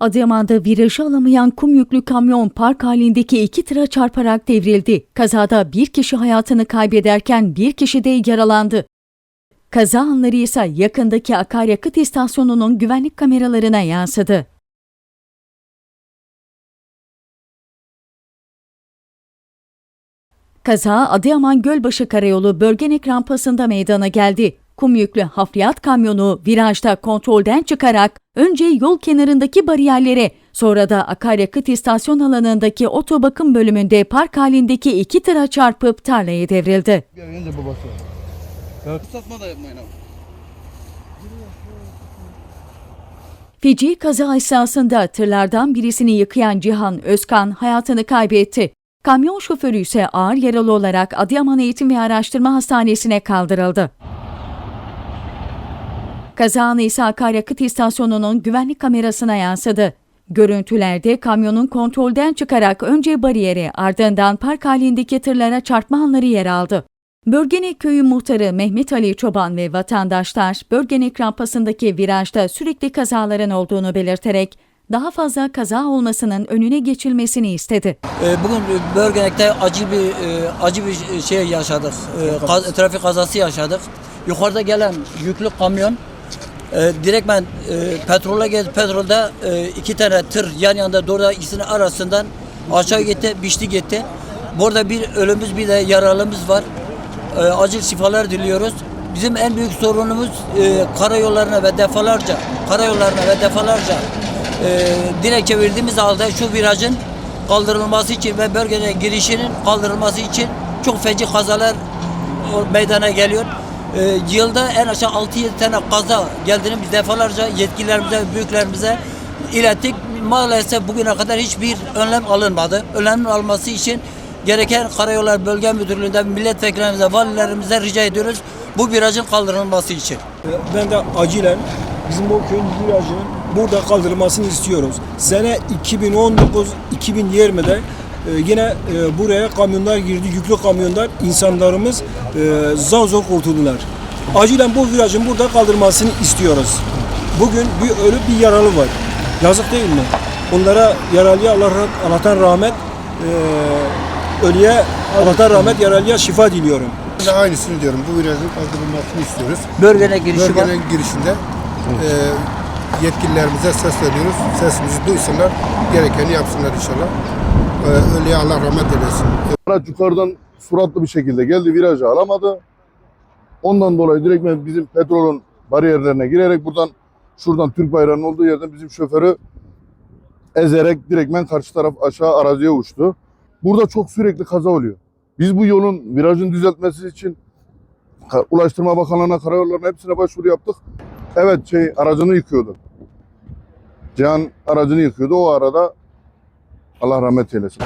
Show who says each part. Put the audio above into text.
Speaker 1: Adıyaman'da virajı alamayan kum yüklü kamyon park halindeki iki tıra çarparak devrildi. Kazada bir kişi hayatını kaybederken bir kişi de yaralandı. Kaza anları ise yakındaki akaryakıt istasyonunun güvenlik kameralarına yansıdı. Kaza Adıyaman Gölbaşı Karayolu Bölgenek rampasında meydana geldi. Kum yüklü hafriyat kamyonu virajda kontrolden çıkarak önce yol kenarındaki bariyerlere sonra da akaryakıt istasyon alanındaki otobakım bölümünde park halindeki iki tıra çarpıp tarlaya devrildi.
Speaker 2: Önce.
Speaker 1: Feci kaza esnasında tırlardan birisini yıkayan Cihan Özkan hayatını kaybetti. Kamyon şoförü ise ağır yaralı olarak Adıyaman Eğitim ve Araştırma Hastanesi'ne kaldırıldı. Kaza anı ise akaryakıt istasyonunun güvenlik kamerasına yansıdı. Görüntülerde kamyonun kontrolden çıkarak önce bariyere ardından park halindeki tırlara çarpma anları yer aldı. Bölgenek Köyü muhtarı Mehmet Ali Çoban ve vatandaşlar Bölgenek rampasındaki virajda sürekli kazaların olduğunu belirterek daha fazla kaza olmasının önüne geçilmesini istedi.
Speaker 3: Ee, Bugün Börgenek'te acı bir e, acı bir şey yaşadık. Ee, Trafik kazası yaşadık. Yukarıda gelen yüklü kamyon e, direktmen e, petrole geldi. Petrolde e, iki tane tır yan yana doğru ikisinin arasından aşağı gitti, biçti gitti. Burada bir ölümümüz bir de yaralımız var. E, acil şifalar diliyoruz. Bizim en büyük sorunumuz e, karayollarına ve defalarca karayollarına ve defalarca e, dilekçe verdiğimiz halde şu virajın kaldırılması için ve bölgede girişinin kaldırılması için çok feci kazalar o- meydana geliyor. E, yılda en aşağı 6-7 tane kaza geldiğini biz defalarca yetkililerimize, büyüklerimize ilettik. Maalesef bugüne kadar hiçbir önlem alınmadı. Önlem alması için gereken Karayollar Bölge Müdürlüğü'nden milletvekillerimize, valilerimize rica ediyoruz bu virajın kaldırılması için.
Speaker 4: Ben de acilen bizim o köyün virajının burada kaldırılmasını istiyoruz. Sene 2019-2020'de e, yine e, buraya kamyonlar girdi, yüklü kamyonlar. insanlarımız e, zor zor kurtuldular. Acilen bu virajın burada kaldırılmasını istiyoruz. Bugün bir ölü bir yaralı var. Yazık değil mi? Onlara yaralıya Allah, Allah'tan rahmet, e, ölüye Allah'tan rahmet, yaralıya şifa diliyorum.
Speaker 2: Ben de aynısını diyorum. Bu virajın kaldırılmasını istiyoruz.
Speaker 3: Bölgene girişi var.
Speaker 2: Bölgenin girişinde e, yetkililerimize sesleniyoruz. Sesimizi duysunlar. Gerekeni yapsınlar inşallah. E, ölüye Allah rahmet eylesin.
Speaker 5: Araç yukarıdan suratlı bir şekilde geldi virajı alamadı. Ondan dolayı direkt bizim petrolün bariyerlerine girerek buradan şuradan Türk bayrağının olduğu yerden bizim şoförü ezerek direktmen karşı taraf aşağı araziye uçtu. Burada çok sürekli kaza oluyor. Biz bu yolun virajın düzeltmesi için Ulaştırma Bakanlığı'na, karayollarına hepsine başvuru yaptık. Evet şey aracını yıkıyordu. Cihan aracını yıkıyordu. O arada Allah rahmet eylesin.